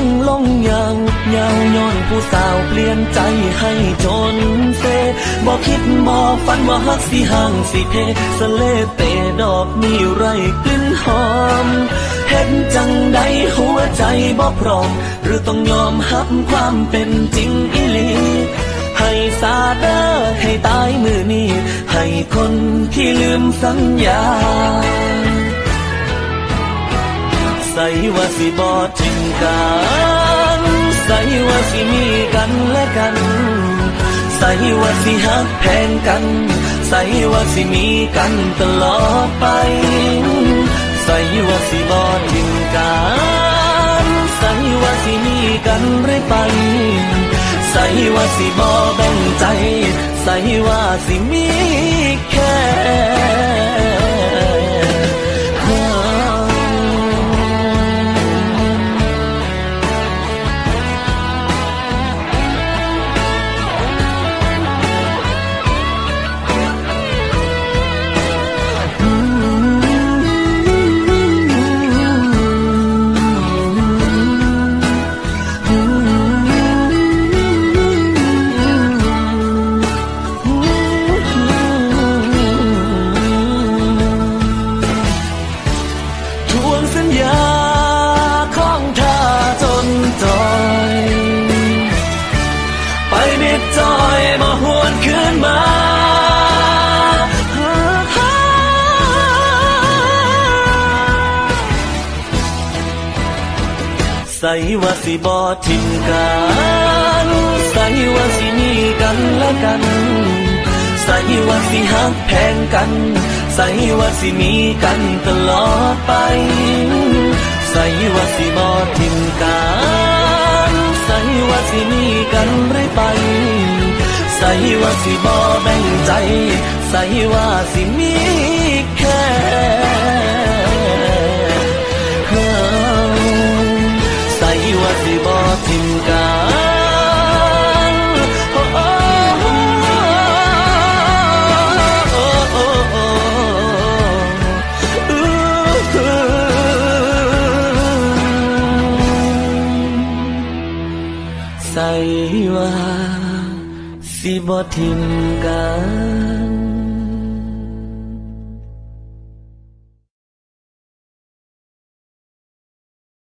งลงยาวยาวย้อนผู้สาวเปลี่ยนใจให้จนเซบอกคิดบอกฝันว่าฮักสิห่างสิเทสเลเตดอกมีไรกลิ่นหอม เห็นจังใดหัวใจบ่พร้อม หรือต้องยอมหับความเป็นจริงอีหลีให้สาเดอให้ตายมือนี้ ให้คนที่ลืมสัญญา ใส่ว่าสิบอทิงกันใส่ว่าสิมีกันและกัน ใส่ว่าสิหักแพงกัน ใส่ว่าสิมีกันตลอดไป ใส่ว่าสิบอทิงกันใส่ว่าสิมีกันเรื่อยไป ใส่ว่าสิบอแบ่งใจ ใส่ว่าสิมีแค่ ญาของเธอจนจอย ไปมิดจอยมาหวนคืนมาใส่ว่าสิบอทิมกัน ใส่ว่าสิมีกันและกัน ว่าสิหักแพงกัน ใส่ว่าสิมีกันตลอดไป ใส่ว่าสิบอทิมกันใส่ว่าสิมีกันเรื่อไป ใส่ว่าสิบอแบ่งใจ ใส่ว่าสิมีแค่ใส่ว่าสิบอทิมกัน ใส่ว่า สิบทิมกัน